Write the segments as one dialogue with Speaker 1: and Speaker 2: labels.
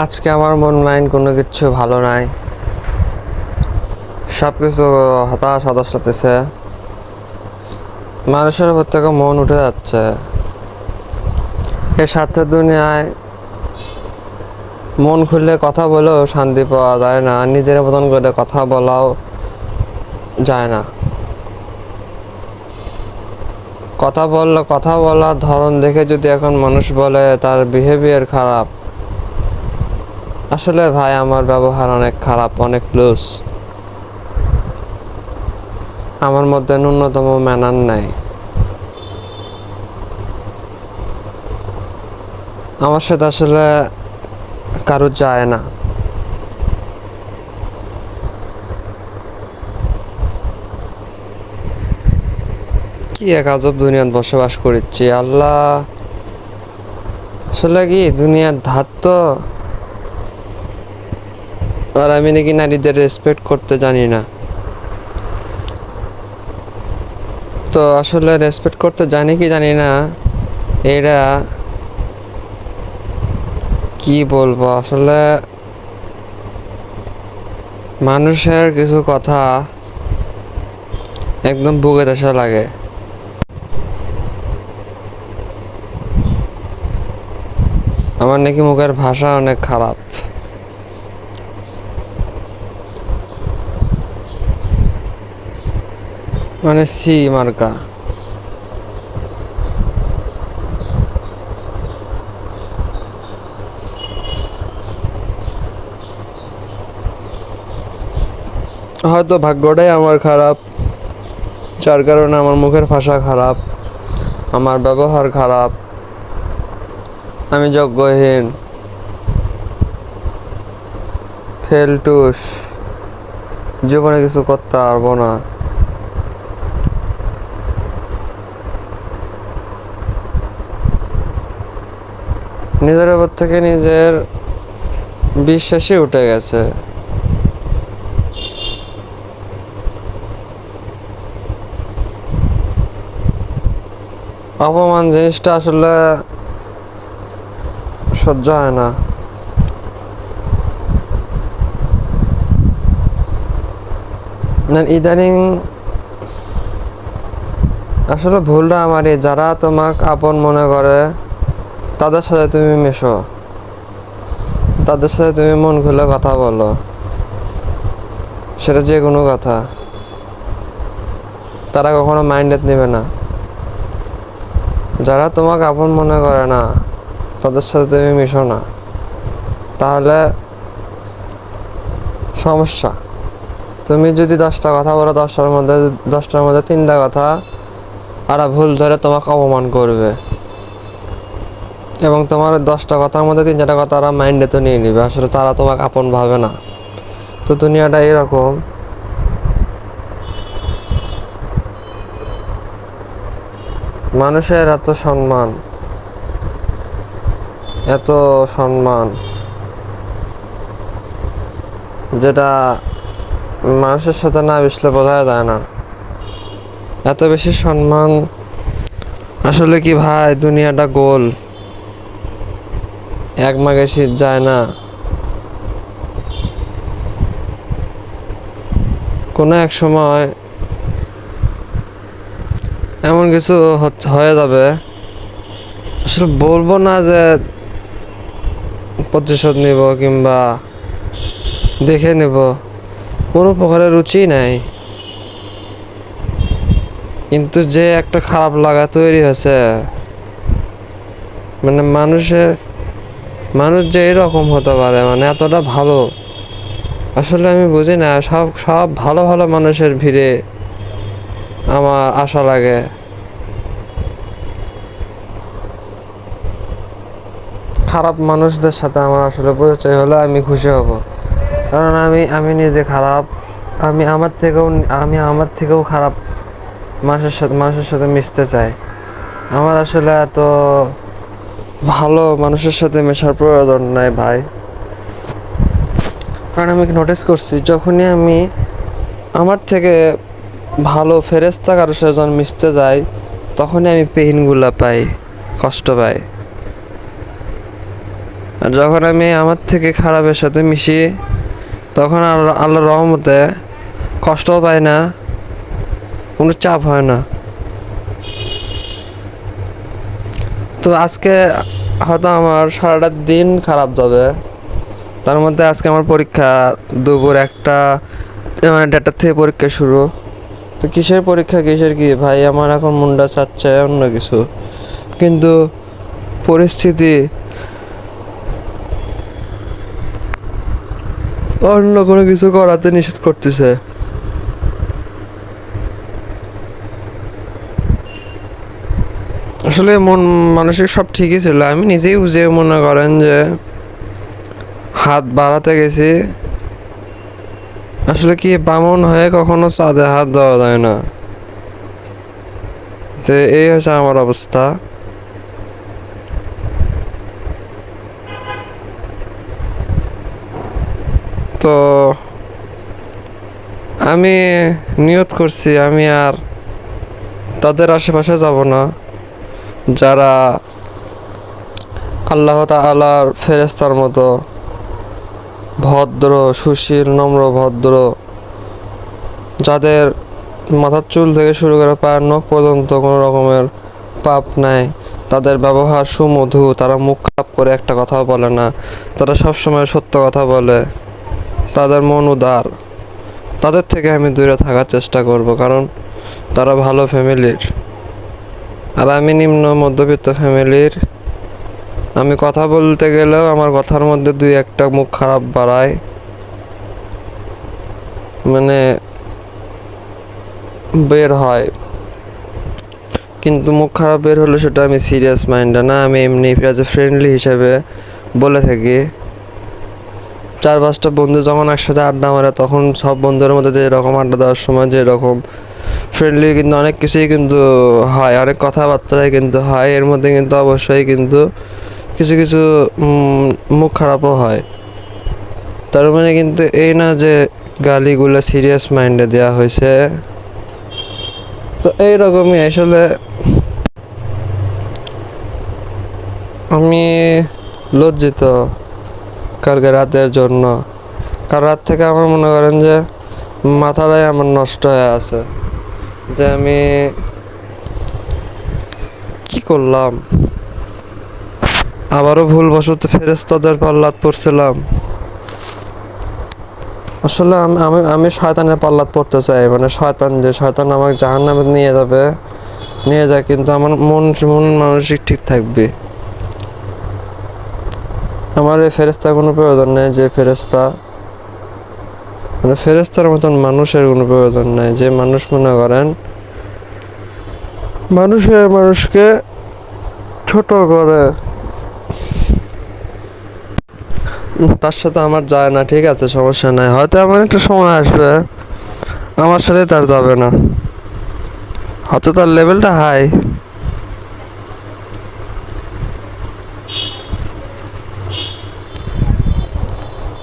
Speaker 1: আজকে আমার মন মাইন্ড কোনো কিছু ভালো নাই। সব কিছু হতাশ হতাশ হতেছে মানুষের উপর থেকে মন উঠে যাচ্ছে। এই স্বার্থের দুনিয়ায় মন খুললে কথা বলেও শান্তি পাওয়া যায় না। নিজের মতন করে কথা বলাও যায় না। কথা বললে কথা বলার ধরন দেখে যদি এখন মানুষ বলে, তার বিহেভিয়ার খারাপ। আসলে ভাই, আমার ব্যবহার অনেক খারাপ, অনেক লুজ আমার মধ্যে ন্যূনতম ম্যানার নাই। আমার সাথে আসলে কারও যায় না। কি এক আজব দুনিয়াত বসবাস করেছি আল্লাহ। আসলে কি দুনিয়ার ধার তো? আর আমি নাকি নারীদের রেসপেক্ট করতে জানি না। তো আসলে রেসপেক্ট করতে জানি কি জানি না, এরা কি বলব? আসলে মানুষের কিছু কথা একদম বুকে দেশা লাগে। আমার নাকি মুখের ভাষা অনেক খারাপ। মানে সি মার্কা হয়তো ভাগ্যটাই আমার খারাপ, যার কারণে আমার মুখের ভাষা খারাপ, আমার ব্যবহার খারাপ, আমি যজ্ঞহীন, ফেলটুস, জীবনে কিছু করতে পারব না। নিজের উপর থেকে নিজের বিশ্বাসই উঠে গেছে। অপমান জিনিসটা আসলে সহ্য হয় না। না, ইদানিং আসলে ভুলটা আমারই। যারা তোমাক আপন মনে করে তাদের সাথে তুমি মেশো। তাদের সাথে তুমি মন খুলে কথা বলো। সেটা যে কোনো কথা। তারা কখনো মাইন্ডেড নেবে না। যারা তোমাকে আপন মনে করে না, তাদের সাথে তুমি মিশো না। তাহলে সমস্যা। তুমি যদি দশটা কথা বলো, দশটার মধ্যে দশটার মধ্যে তিনটা কথা, আর ভুল ধরে তোমাকে অপমান করবে। এবং তোমার দশটা কথার মধ্যে তিন চারটা কথা তারা মাইন্ডে তো নিয়ে নিবে। আসলে তারা তোমাকে আপন ভাবে না। তো দুনিয়াটা এরকম। মানুষের এত সম্মান। এত সম্মান। যেটা মানুষের সাথে না মিশলে বোঝা যায় না। এত বেশি সম্মান। আসলে কি ভাই, দুনিয়াটা গোল। এক মাঘে শীত যায় না। কোনো এক সময় এমন কিছু হয়ে যাবে। আসলে বলব না যে প্রতিশোধ নিব কিংবা দেখে নেব। কোনো প্রকারের রুচি নাই। কিন্তু যে একটা খারাপ লাগা তৈরি হয়েছে মানে মানুষের মানুষ যে এরকম হতে পারে মানে এতটা ভালো, আসলে আমি বুঝি না, সব সব ভালো ভালো মানুষের ভিড়ে আমার আশা লাগে। খারাপ মানুষদের সাথে আমার আসলে পরিচয় হলে আমি খুশি হব। কারণ আমি আমি নিজে খারাপ, আমি আমার থেকেও, আমি আমার থেকেও খারাপ মানুষের সাথে মানুষের সাথে মিশতে চাই। আমার আসলে এত ভালো মানুষের সাথে মেশার প্রয়োজন নাই ভাই। কারণ আমি নোটিস করছি, যখনই আমি আমার থেকে ভালো ফেরেস্তা কারোর যখন মিশতে যাই, তখনই আমি পেইনগুলো পাই, কষ্ট পাই। আর যখন আমি আমার থেকে খারাপের সাথে মিশি, তখন আল্লাহ রহমতে কষ্টও পাই না, কোনো চাপ হয় না। তো আজকে হয়তো আমার সারাটা দিন খারাপ যাবে। তার মধ্যে আজকে আমার পরীক্ষা দুপুর একটা মানে দেড়টার থেকে পরীক্ষা শুরু। তো কিসের পরীক্ষা, কিসের কি? ভাই, আমার এখন মুন্ডা চাচ্ছে অন্য কিছু। কিন্তু পরিস্থিতি অন্য কোনো কিছু করাতে নিষেধ করতেছে। আসলে মন মানসিক সব ঠিকই ছিল। আমি নিজেই বুঝে মনে করেন যে হাত বাড়াতে গেছি। আসলে কি বামন হয়ে কখনো চাঁদে হাত দেওয়া যায় না। তো এই হচ্ছে আমার অবস্থা। তো আমি নিয়ত করছি আমি আর তাদের আশেপাশে যাব না। যারা আল্লাহ তালার ফেরেস্তার মতো ভদ্র, সুশীল, নম্র, ভদ্র, যাদের মাথার চুল থেকে শুরু করে পায়ের নখ পর্যন্ত কোনো রকমের পাপ নাই, তাদের ব্যবহার সুমধু, তারা মুখ খারাপ করে একটা কথাও বলে না, তারা সবসময় সত্য কথা বলে, তাদের মন উদার। তাদের থেকে আমি দূরে থাকার চেষ্টা করব, কারণ তারা ভালো ফ্যামিলির। আর আমি নিম্ন মধ্যবিত্ত ফ্যামিলির। আমি কথা বলতে গেলেও আমার কথার মধ্যে দুই একটা মুখ খারাপ বাড়ায়। মানে বের হয়। কিন্তু মুখ খারাপ বের হলে সেটা আমি সিরিয়াস মাইন্ডে না, আমি এমনি অ্যাজ এ ফ্রেন্ডলি হিসেবে বলে থাকি। চার পাঁচটা বন্ধু যখন একসাথে আড্ডা মারে, তখন সব বন্ধুদের মধ্যে যেরকম আড্ডা দেওয়ার সময় যে এরকম ফ্রেন্ডলি কিন্তু অনেক কিছুই কিন্তু হয়, অনেক কথাবার্তাই কিন্তু হয়, এর মধ্যে কিন্তু অবশ্যই কিন্তু কিছু কিছু মুখ খারাপও হয়। তার মানে কিন্তু এই না যে গালিগুলো সিরিয়াস মাইন্ডে দেওয়া হয়েছে। তো এইরকমই আসলে আমি লজ্জিত কালকে রাতের জন্য। কাল রাত থেকে আমার মনে করেন যে মাথাটাই আমার নষ্ট হয়ে আছে। যে আমি কি করলাম? আবারও ভুলবশত ফেরেস্তাদের পাল্লাত পড়ছিলাম। আসলে আমি আমি শয়তানের পাল্লাত পড়তে চাই মানে শয়তান যে, শয়তান আমাকে জাহান নামে নিয়ে যাবে, নিয়ে যায় কিন্তু আমার মন মন মানসিক ঠিক থাকবে। আমার এই ফেরেস্তার কোনো প্রয়োজন নেই যে ফেরেস্তা মানে ফেরেস্তার মতন মানুষের কোনো প্রয়োজন নেই। যে মানুষ মনে করেন মানুষের মানুষকে ছোট করে। তার সাথে আমার যায় না, ঠিক আছে, সমস্যা নাই। হয়তো আমার একটা সময় আসবে, আমার সাথে তার যাবে না। হয়তো তার লেভেলটা হাই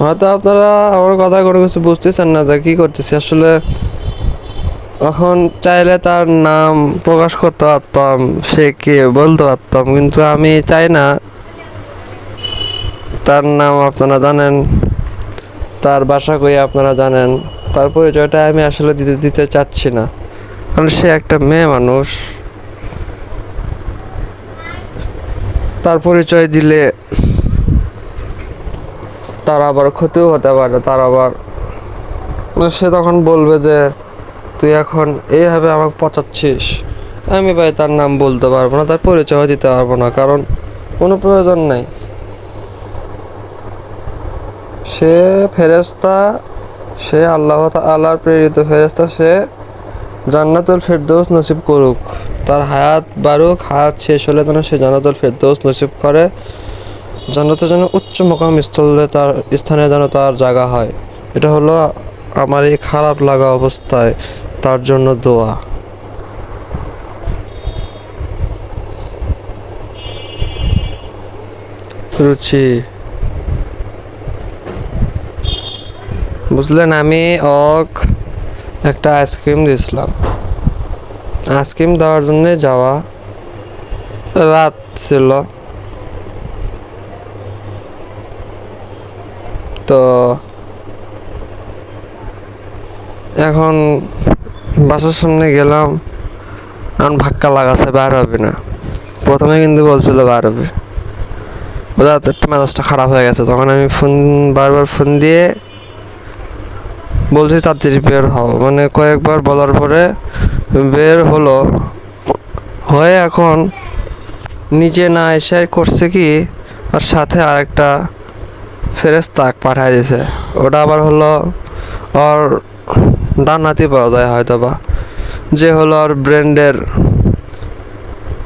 Speaker 1: হয়তো আপনারা আমার কথা কোনো কিছু বুঝতেছেন না তা কি করতেছি। আসলে এখন চাইলে তার নাম প্রকাশ করতে পারতাম, সে কে বলতে পারতাম, কিন্তু আমি চাই না। তার নাম আপনারা জানেন, তার বাসা কই আপনারা জানেন, তার পরিচয়টা আমি আসলে দিতে দিতে চাচ্ছি না। কারণ সে একটা মেয়ে মানুষ। তার পরিচয় দিলে তার আবার ক্ষতিও হতে পারে, তার আবার মানে সে তখন বলবে যে, তুই এখন এইভাবে আমাকে পচাচ্ছিস, আমি ভাই তার নাম বলতে পারব না, তার পরিচয় দিতে পারব না, কারণ কোনো প্রয়োজন নাই। সে ফেরেস্তা সে আল্লাহ আল্লাহর প্রেরিত ফেরেস্তা সে জান্নাতুল ফেরদৌস নসিব করুক। তার হায়াত বাড়ুক হায়াত শেষ হলে যেন সে জান্নাতুল ফেরদৌস নসিব করে। জান্নাতের যেন উচ্চ মোকাম স্থলে তার, স্থানে যেন তার জায়গা হয়। এটা হলো আমার এই খারাপ লাগা অবস্থায় তার জন্য দোয়া। রুচি। বুঝলেন আমি অক একটা আইসক্রিম দিয়েছিলাম। আইসক্রিম দেওয়ার জন্যে যাওয়া রাত ছিল। তো এখন বাসের সামনে গেলাম, এখন ভাক্কা লাগাছে, বার হবে না। প্রথমে কিন্তু বলছিল বার হবে। ওদের একটু মেজাজটা খারাপ হয়ে গেছে। তখন আমি ফোন, বারবার ফোন দিয়ে বলছি তাড়াতাড়ি বের হও। মানে কয়েকবার বলার পরে বের হলো। হয়ে এখন নিচে না এসে করছে কি, আর সাথে আরেকটা ফেরেস তাক পাঠায় দিয়েছে ওটা আবার হলো ওর ডানাতি পাওয়া যায় হয়তো বা যে হলো ওর ব্র্যান্ডের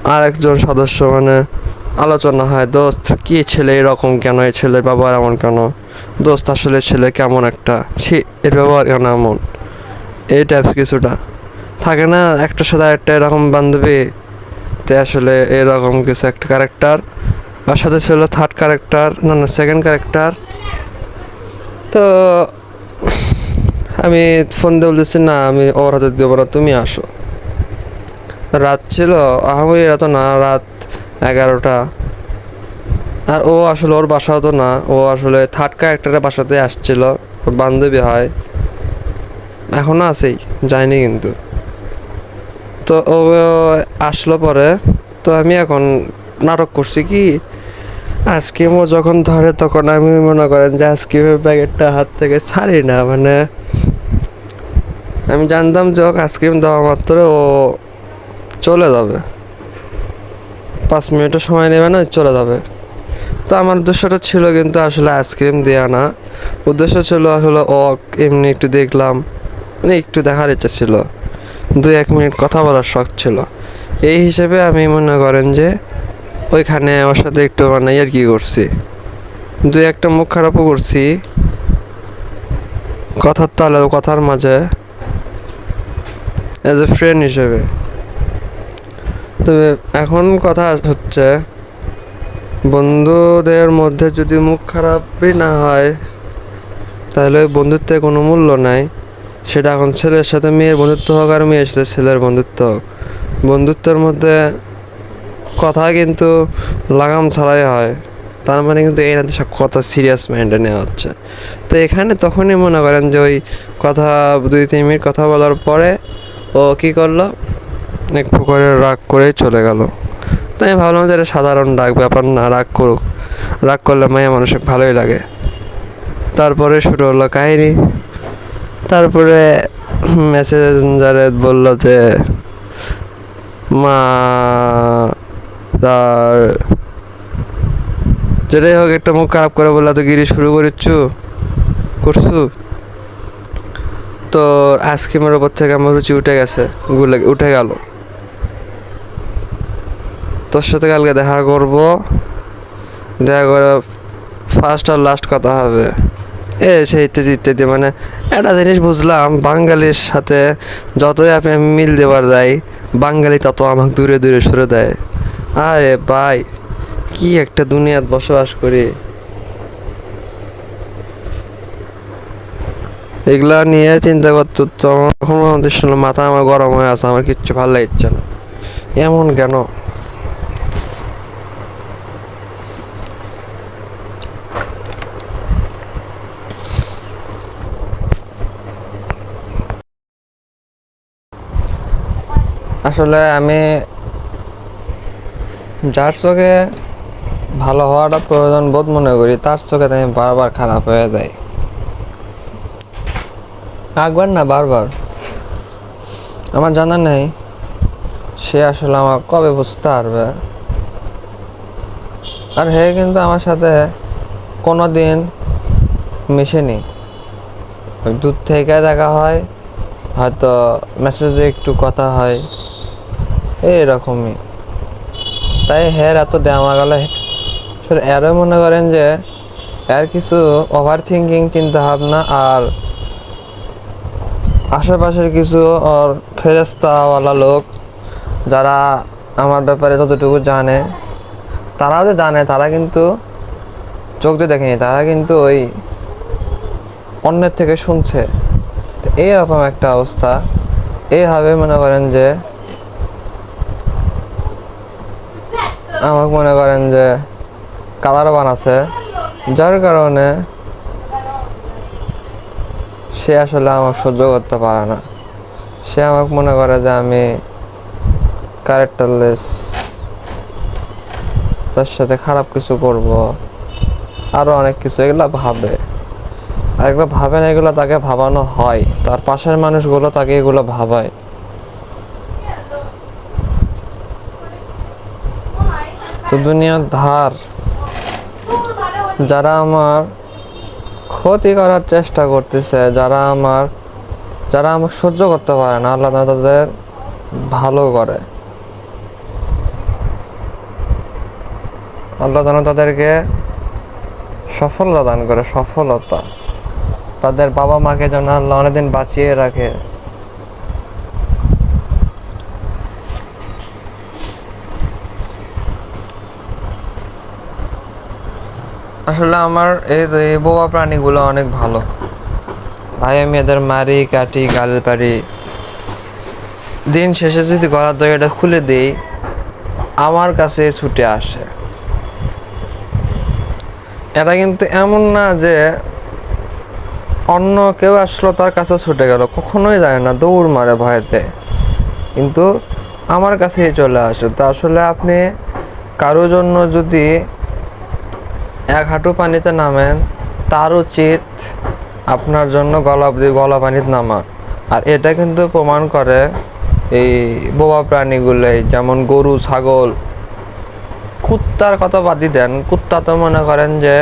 Speaker 1: আরেকজন সদস্য মানে আলোচনা হয়, দোস্ত, কি ছেলে এরকম কেন? এই ছেলে ব্যবহার এমন কেন? দোস্ত, আসলে ছেলে কেমন একটা? ছি, এর ব্যবহার কেন এমন? এই টাইপ কিছুটা। থাকে না একটা সাথে একটা এরকম বান্ধবী, তে আসলে এরকম কিছু একটা ক্যারেক্টার আর সাথে ছিল থার্ড ক্যারেক্টার না না সেকেন্ড ক্যারেক্টার তো, আমি ফোন দিয়ে বলতেছি, না, আমি ওর হাতে দেবো না, তুমি আসো। রাত ছিল আহামরি রাত না, রাত এগারোটা। আর ও আসলে ওর বাসা হতো না, ও আসলে থার্ড ক্যারেক্টারের বাসাতে আসছিল, ওর বান্ধবী হয়। এখনও আছেই, যায়নি কিন্তু। তো ও আসলো পরে, তো আমি এখন নাটক করছি কি আইসক্রিম ও যখন ধরে তখন আমি মনে করেন যে আইসক্রিমের প্যাকেটটা হাত থেকে ছাড়ি না মানে আমি জানতাম যে ওকে আইসক্রিম দেওয়া মাত্র ও চলে যাবে। পাঁচ মিনিটের সময় নেবে না চলে যাবে। তো আমার উদ্দেশ্যটা ছিল কিন্তু আসলে আইসক্রিম দেওয়া না। উদ্দেশ্য ছিল আসলে ও এমনি একটু দেখলাম মানে একটু দেখার ইচ্ছা ছিল। দু এক মিনিট কথা বলার শখ ছিল। এই হিসেবে আমি মনে করেন যে ওইখানে ওর সাথে একটু মানে আর কি করছি দু একটা মুখ খারাপও করছি, কথার তালে কথার মাঝে অ্যাজ এ ফ্রেন্ড হিসেবে। তবে এখন কথা হচ্ছে, বন্ধুদের মধ্যে যদি মুখ খারাপই না হয়, তাহলে ওই বন্ধুত্বের কোনো মূল্য নাই। সেটা এখন ছেলের সাথে মেয়ের বন্ধুত্ব হোক আর মেয়ের সাথে ছেলের বন্ধুত্ব হোক। বন্ধুত্বের মধ্যে কথা কিন্তু লাগাম ছাড়াই হয়। তার মানে কিন্তু এই না সব কথা সিরিয়াস মাইন্ডে নেওয়া হচ্ছে। তো এখানে তখনই মনে করেন যে ওই কথা, দুই তিন মিনিট কথা বলার পরে ও কী করল? এক করে রাগ করে চলে গেল। তাই আমি ভাবলাম যে এটা সাধারণ রাগ, ব্যাপার না, রাগ করুক। রাগ করলে মায়া মানুষের ভালোই লাগে। তারপরে শুরু হলো কাহিনি। তারপরে মেসেঞ্জারে বলল যে, মা তার যেটাই হোক, একটা মুখ খারাপ করে বললা, তো গিরি শুরু করিচ্ছু? করছু? তো আইসক্রিমের ওপর থেকে আমার রুচি উঠে গেছে, গুলে, উঠে গেল। তোর সাথে কালকে দেখা করব। দেখা করে ফার্স্ট আর লাস্ট কথা হবে। এ সেই ইত্যাদি ইত্যাদি মানে একটা জিনিস বুঝলাম, বাঙালির সাথে যতই আপনি মিল দেবার যাই, বাঙালি তত আমাকে দূরে দূরে সরে দেয়। আরে ভাই, কি একটা দুনিয়াত বসবাস করি। এগুলা নিয়ে চিন্তা করতে তো আমার আমাদের শুনলাম মাথা আমার গরম হয়ে আছে, আমার কিচ্ছু ভালো লাগছে না। এমন কেন? আসলে আমি যার চোখে ভালো হওয়াটা প্রয়োজন বোধ মনে করি, তার চোখে আমি বারবার খারাপ হয়ে যায়। একবার না, বারবার। আমার জানা নেই সে আসলে আমার কবে বুঝতে পারবে। আর হে কিন্তু আমার সাথে কোনো দিন মিশেনি। ওই দূর থেকে দেখা হয়, হয়তো মেসেজে একটু কথা হয়, এইরকমই। তাই হের এত দেওয়া গেল। এরও মনে করেন যে এর কিছু ওভার থিঙ্কিং চিন্তা ভাবনা আর আশেপাশের কিছু ওর ফেরেস্তাওয়ালা লোক যারা আমার ব্যাপারে যতটুকু জানে তারা যে জানে, তারা কিন্তু চোখ দিয়ে দেখেনি, তারা কিন্তু ওই অন্যের থেকে শুনছে। তো এইরকম একটা অবস্থা। এইভাবে মনে করেন যে আমাকে মনে করেন যে কালার বানাছে, যার কারণে সে আসলে আমাকে সহ্য করতে পারে না। সে আমাকে মনে করে যে আমি ক্যারেক্টারলেস তার সাথে খারাপ কিছু করব আরও অনেক কিছু, এগুলো ভাবে। আর এগুলো ভাবে না, এগুলো তাকে ভাবানো হয়। তার পাশের মানুষগুলো তাকে এগুলো ভাবায়। তো দুনিয়ার ধার। যারা আমার ক্ষতি করার চেষ্টা করতেছে, যারা আমার, যারা আমাকে সহ্য করতে পারে না, আল্লাহ তাদের ভালো করে। আল্লাহ তাআলা তাদেরকে সফলতা দান করে, সফলতা। তাদের বাবা মাকে যেন আল্লাহ অনেকদিন বাঁচিয়ে রাখে। আসলে আমার এই বোবা প্রাণীগুলো অনেক ভালো। ভাই, আমি এদের মারি, কাটি, গাল পারি দিন শেষে যদি গলার দইটা খুলে দিই, আমার কাছে ছুটে আসে। এটা কিন্তু এমন না যে অন্য কেউ আসলো, তার কাছে ছুটে গেল। কখনোই যায় না, দৌড় মারে ভয়েতে। কিন্তু আমার কাছেই চলে আসে। তো আসলে আপনি কারোর জন্য যদি এক হাঁটু পানিতে নামেন, তার উচিত আপনার জন্য গলা গলা পানিতে নামা আর এটা কিন্তু প্রমাণ করে এই বোবা প্রাণীগুলো যেমন গরু, ছাগল, কুত্তার কথা বাদই দেন। কুত্তা তো মনে করেন যে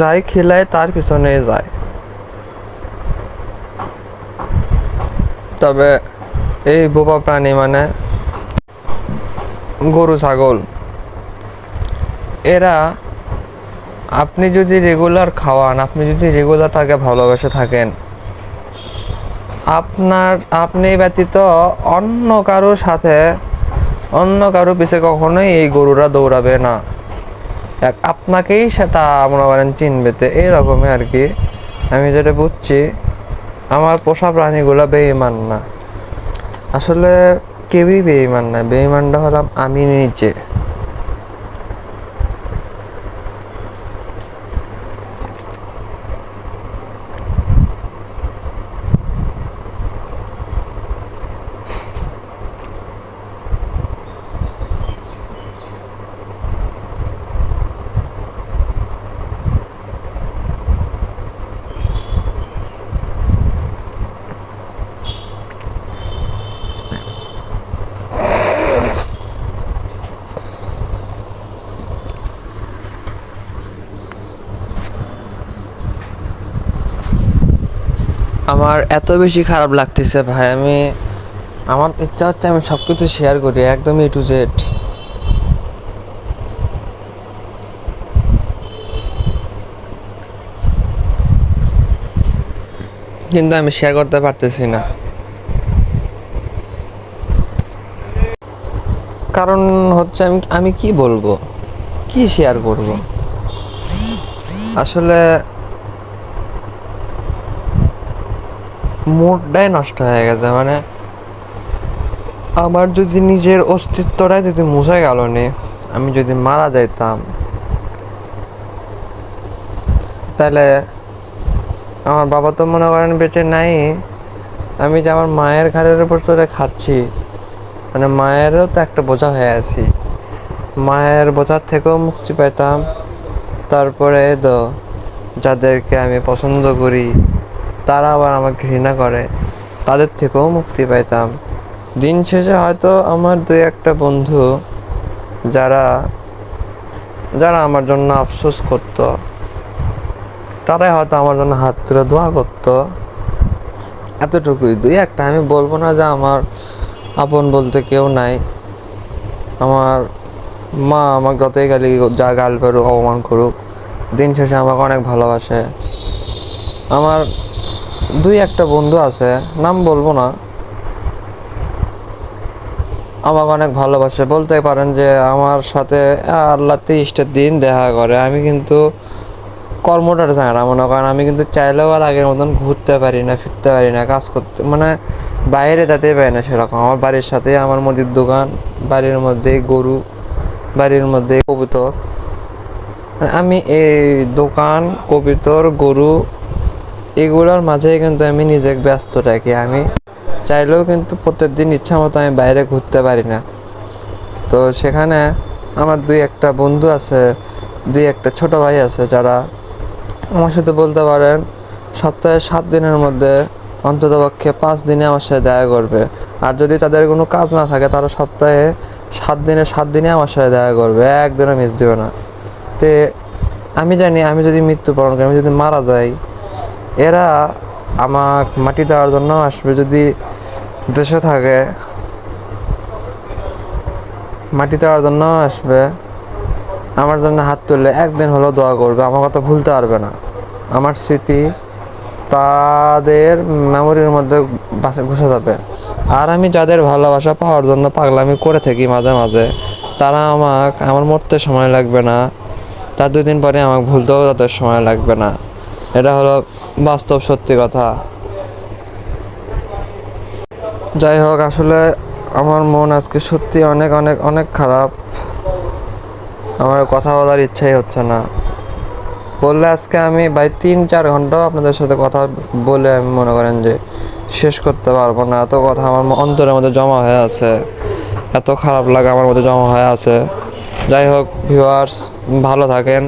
Speaker 1: যাই খিলায় তার পিছনে যায়। তবে এই বোবা প্রাণী মানে গরু, ছাগল এরা, আপনি যদি রেগুলার খাওয়ান, আপনি যদি রেগুলার তাকে ভালোবেসে থাকেন, আপনার, আপনি ব্যতীত অন্য কারোর সাথে, অন্য কারও পিছে কখনোই এই গরুরা দৌড়াবে না। এক, আপনাকেই সে তা মনে করেন চিনবেতে এইরকমই আর কি। আমি যেটা বুঝছি, আমার পোষা প্রাণীগুলো বেইমান না। আসলে কেউই বেইমান না বেইমানটা হলাম আমি নিজে। আমার এত বেশি খারাপ লাগতেছে ভাই। আমি, আমার ইচ্ছা হচ্ছে আমি সব কিছু শেয়ার করি একদম এ টু জেড কিন্তু আমি শেয়ার করতে পারতেছি না। কারণ হচ্ছে আমি আমি কি বলব? কি শেয়ার করব? আসলে মুডটাই নষ্ট হয়ে গেছে মানে আমার যদি নিজের অস্তিত্বটাই যদি মুছে গেল নে, আমি যদি মারা যাইতাম, তাহলে আমার বাবা তো মনে করেন বেঁচে নাই, আমি যে আমার মায়ের ঘাড়ের উপর চড়ে খাচ্ছি মানে মায়েরও তো একটা বোঝা হয়ে আছি। মায়ের বোঝার থেকেও মুক্তি পেতাম তারপরে তো যাদেরকে আমি পছন্দ করি তারা আবার আমাকে ঘৃণা করে। তাদের থেকেও মুক্তি পাইতাম। দিন শেষে হয়তো আমার দুই একটা বন্ধু যারা যারা আমার জন্য আফসোস করতো, তারাই হয়তো আমার জন্য হাত তুলে দোয়া করতো। এতটুকুই। দুই একটা। আমি বলব না যে আমার আপন বলতে কেউ নাই। আমার মা আমার যতই গালি যা গাল পেরুক অপমান করুক, দিন শেষে আমাকে অনেক ভালোবাসে। আমার দুই একটা বন্ধু আছে, নাম বলব না। আমাকে অনেক ভালোবাসে। বলতে পারেন যে আমার সাথে আল্লাহ তিরিশটা দিন দেখা করে। আমি কিন্তু কর্মটা জানি না মনে করেন, আমি কিন্তু চাইলেও আর আগের মতন ঘুরতে পারি না, ফিরতে পারি না, কাজ করতে মানে বাইরে যেতেই পারি না সেরকম। আমার বাড়ির সাথে আমার মুদির দোকান, বাড়ির মধ্যেই গরু, বাড়ির মধ্যে কবুতর। আমি এই দোকান, কবিতর, গরু এগুলোর মাঝেই কিন্তু আমি নিজেকে ব্যস্ত রাখি আমি চাইলেও কিন্তু প্রত্যেকদিন ইচ্ছা মতো আমি বাইরে ঘুরতে পারি না। তো সেখানে আমার দুই একটা বন্ধু আছে, দুই একটা ছোট ভাই আছে যারা আমার সাথে বলতে পারেন সপ্তাহে সাত দিনের মধ্যে অন্ততপক্ষে পাঁচ দিনে আমার সাথে দেখা করবে। আর যদি তাদের কোনো কাজ না থাকে তারা সপ্তাহে সাত দিনে সাত দিনে আমার সাথে দেখা করবে, একদিনও মিস দিবে না। তে আমি জানি আমি যদি মৃত্যুবরণ করি, আমি যদি মারা যাই এরা আমার মাটি দেওয়ার জন্য আসবে যদি দেশে থাকে। মাটি দেওয়ার জন্য আসবে। আমার জন্য হাত তুললে একদিন হলেও দোয়া করবে আমার কথা ভুলতে পারবে না। আমার স্মৃতি তাদের মেমোরির মধ্যে ঘুষে যাবে। আর আমি যাদের ভালোবাসা পাওয়ার জন্য পাগলামি করে থাকি মাঝে মাঝে, তারা আমাকে, আমার মরতে সময় লাগবে না। তার দুই দিন পরে আমাকে ভুলতেও তাদের সময় লাগবে না। এটা হলো বাস্তব সত্যি কথা। যাই হোক, আসলে আমার মন আজকে সত্যি অনেক অনেক অনেক খারাপ। আমার কথা বলার ইচ্ছাই হচ্ছে না। বললে আজকে আমি ভাই তিন, চার ঘন্টাও আপনাদের সাথে কথা বলে আমি মনে করেন যে শেষ করতে পারব না। এত কথা আমার অন্তরের মধ্যে জমা হয়ে আছে। এত খারাপ লাগা আমার মধ্যে জমা হয়ে আছে। যাই হোক ভিউয়ার্স ভালো থাকেন।